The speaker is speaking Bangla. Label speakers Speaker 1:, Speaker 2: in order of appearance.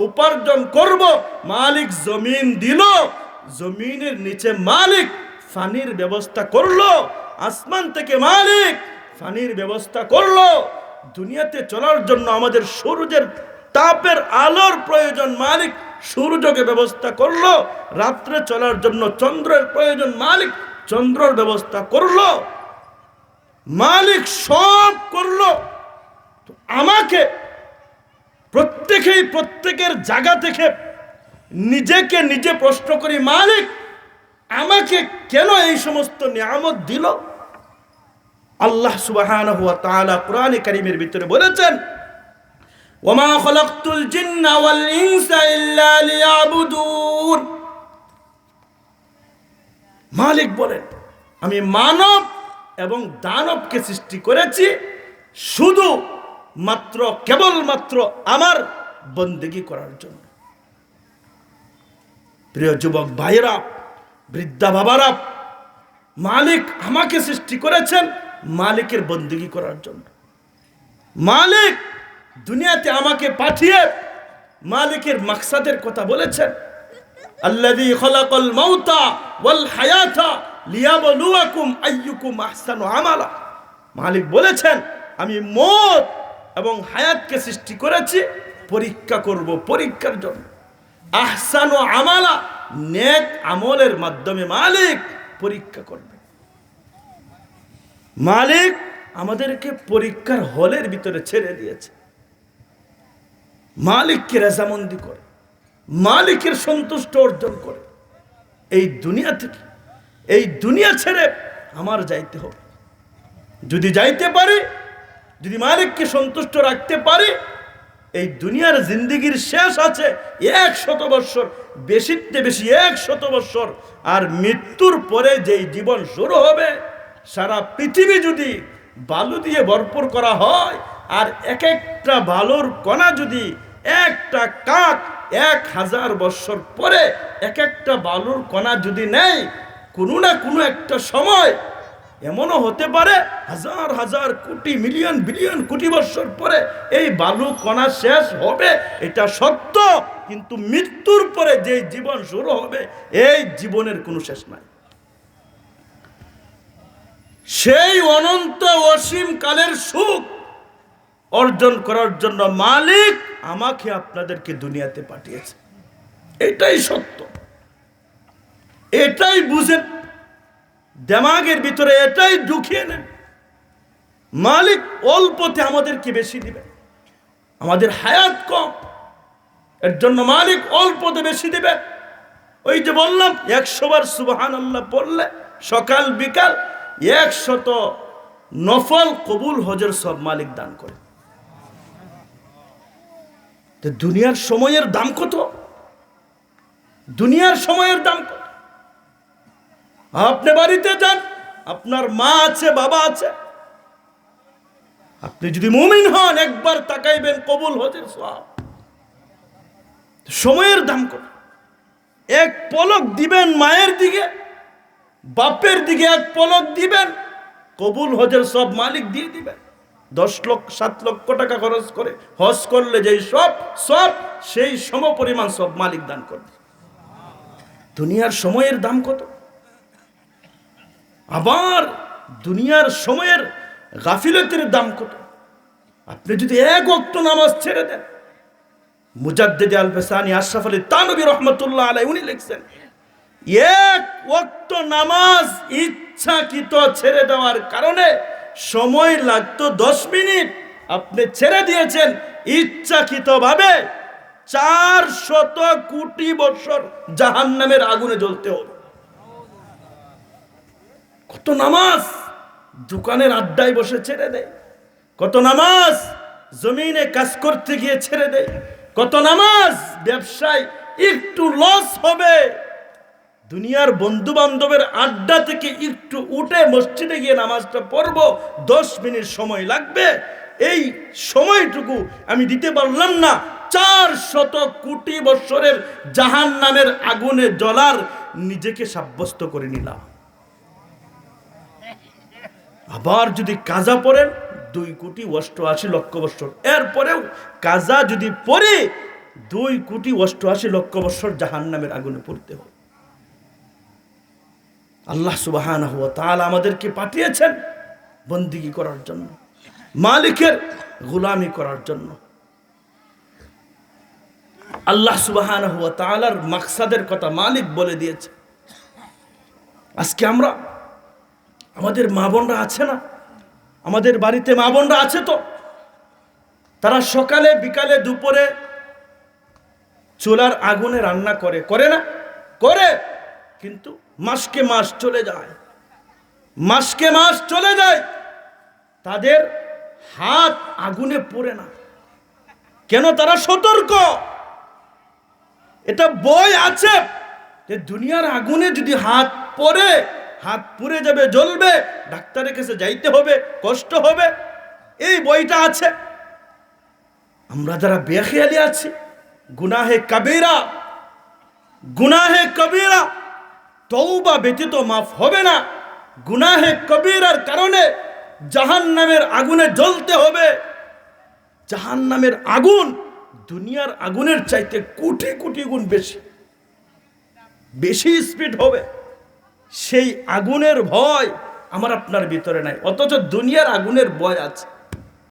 Speaker 1: উপার্জন করব, মালিক জমিন দিল, জমিনের নিচে মালিক ফানির ব্যবস্থা করল, আসমান থেকে মালিক ফানির ব্যবস্থা করল। দুনিয়াতে চলার জন্য আমাদের সূর্যের তাপের আলোর প্রয়োজন, মালিক সূর্যকে ব্যবস্থা করল। রাত্রে চলার জন্য চন্দ্রের প্রয়োজন, মালিক চন্দ্রের ব্যবস্থা করল। মালিক সব করল। আমাকে প্রত্যেকেই প্রত্যেকের জায়গা থেকে নিজেকে নিজে প্রশ্ন করি, মালিক, আমাকে কেন এই সমস্ত নিয়ামত দিল? আল্লাহ সুবহানাহু ওয়া তাআলা কোরআনে কারীমের ভিতরে বলেছেন, ওমা খলাকতুল জিন্না ওয়াল ইনসা ইল্লা লিয়াবুদুন। মালিক বলেন, আমি মানব এবং দানবকে সৃষ্টি করেছি শুধু মাত্র, কেবলমাত্র আমার বন্দেগি করার জন্য। প্রিয় যুবক ভাইয়েরা, বৃদ্ধা বাবারা, মালিক আমাকে সৃষ্টি করেছেন মালিকের বন্দেগি করার জন্য। মালিক দুনিয়াতে আমাকে পাঠিয়ে মালিকের মাকসাদের কথা বলেছেন। আল্লাযী খলাকাল মাউতা ওয়াল হায়াতা লিয়াবলুয়াকুম আইয়ুকুম আহসানু আমালা। মালিক বলেছেন, আমি মত এবং হায়াতকে সৃষ্টি করেছি, পরীক্ষা করব পরীক্ষার জন্য। আহসান ও আমালা, নেক আমলের মাধ্যমে মালিক পরীক্ষা করবে। মালিক আমাদেরকে পরীক্ষার হলের ভিতরে ছেড়ে দিয়েছে। মালিককে রেজামন্দি করে, মালিকের সন্তুষ্ট অর্জন করে। এই দুনিয়া থেকে, এই দুনিয়া ছেড়ে আমার যাইতে হবে। যদি যাইতে পারি যদি মালিককে সন্তুষ্ট রাখতে পারি, এই দুনিয়ার জিন্দিগির শেষ আছে এক শত বৎসর, বেশিতে বেশি এক শত বৎসর, আর মৃত্যুর পরে যেই জীবন শুরু হবে, সারা পৃথিবী যদি বালু দিয়ে ভরপুর করা হয়, আর এক একটা বালুর কণা যদি একটা কাক এক হাজার বৎসর পরে এক একটা বালুর কণা যদি নেয়, কোনো না কোনো একটা সময় এমনও হতে পারে হাজার হাজার কোটি, মিলিয়ন, বিলিয়ন কোটি বছর পরে এই বালু কণা শেষ হবে, এটা সত্য। কিন্তু মৃত্যুর পরে যে জীবন শুরু হবে, এই জীবনের কোনো শেষ নাই। সেই অনন্ত অসীম কালের সুখ অর্জন করার জন্য মালিক আমাকে আপনাদেরকে দুনিয়াতে পাঠিয়েছে। এটাই সত্য। এটাই বুঝেন দেমাগের ভিতরে এটাই ঢুকিয়ে নেন। মালিক অল্পতে আমাদেরকে বেশি দিবে। আমাদের হায়াত কম। এর জন্য মালিক অল্পতে বেশি দিবে। ওই যে বললাম, একশো বার সুবাহান আল্লাহ পড়লে সকাল, বিকাল একশত নফল কবুল হজের সব মালিক দান করে। দুনিয়ার সময়ের দাম কত? দুনিয়ার সময়ের দাম কত? আপনি বাড়িতে যান, আপনার মা আছে, বাবা আছে। আপনি যদি মুমিন হন, একবার তাকাইবেন কবুল হজের সব সময়ের দাম কত? এক পলক দিবেন মায়ের দিকে, বাপের দিকে এক পলক দিবেন, কবুল হজের সব মালিক দিয়ে দিবেন। দশ লক্ষ, সাত লক্ষ টাকা খরচ করে হজ করলে যেই সব সব সেই সম পরিমাণ সব মালিক দান করবে। দুনিয়ার সময়ের দাম কত? আবার দুনিয়ার সময়ের গাফিলতের দাম কত? আপনি যদি এক অক্ত নামাজ ছেড়ে দেন, মুজাদ্দিদ আল বেসানি, আশরাফ আলী তানবী রহমতুল্লাহ আলাই উনি লিখছেন, এক ওয়াক্ত নামাজ ইচ্ছাকৃত ছেড়ে দেওয়ার কারণে সময় লাগতো দশ মিনিট। আপনি ছেড়ে দিয়েছেন ইচ্ছাকৃত ভাবে চার শত কোটি বছর জাহান নামের আগুনে জ্বলতে হবে। কত নামাজ? দোকানের আড্ডায় বসে ছেড়ে দেয়। কত নামাজ? জমিনে কাজ করতে গিয়ে ছেড়ে দেয়। কত নামাজ? ব্যবসায় একটু লস হবে। দুনিয়ার বন্ধু বান্ধবের আড্ডা থেকে একটু উঠে মসজিদে গিয়ে নামাজটা পড়ব। দশ মিনিট সময় লাগবে। এই সময়টুকু আমি দিতে পারলাম না। চার শত কোটি বৎসরের জাহান নামের আগুনে জ্বলার নিজেকে সাব্যস্ত করে নিলাম। আবার যদি কাজা পড়েন, দুই কোটি অষ্টআশি লক্ষ বৎসর। এরপরেও কাজা যদি পড়ে, দুই কোটি অষ্টআশি লক্ষ বৎসর জাহান নামের আগুনে পড়তে হবে। আল্লাহ সুবাহান হুয়া তাহলে আমাদেরকে পাঠিয়েছেন বন্দিগি করার জন্য, মালিকের গোলামি করার জন্য। আল্লাহ সুবাহান হুয়া তালার মাকসাদের কথা মালিক বলে দিয়েছে। আজকে আমরা আমাদের মা বোনরা আছে না? আমাদের বাড়িতে মা বোনরা আছে তো? তারা সকালে, বিকালে, দুপুরে চুলার আগুনে রান্না করে। করে না? করে। কিন্তু মাসকে মাস চলে যায়। মাসকে মাস চলে যায়। তাদের হাত আগুনে পড়ে না। কেন? তারা সতর্ক। এটা বই আছে যে দুনিয়ার আগুনে যদি হাত পড়ে হাত পুড়ে যাবে, জ্বলবে, ডাক্তারের কাছে যাইতে হবে, কষ্ট হবে। এই বইটা আছে। আমরা যারা বেখেয়ালি আছি, গুনাহে কবিরা গুনাহে কবিরা তৌবা ব্যতীত মাফ হবে না। গুনাহে কবিরার কারণে জাহান নামের আগুনে জ্বলতে হবে। জাহান নামের আগুন দুনিয়ার আগুনের চাইতে কোটি কোটি গুণ বেশি। বেশি স্পিড হবে। সেই আগুনের ভয় আমার আপনার ভিতরে নাই। অথচ দুনিয়ার আগুনের ভয় আছে।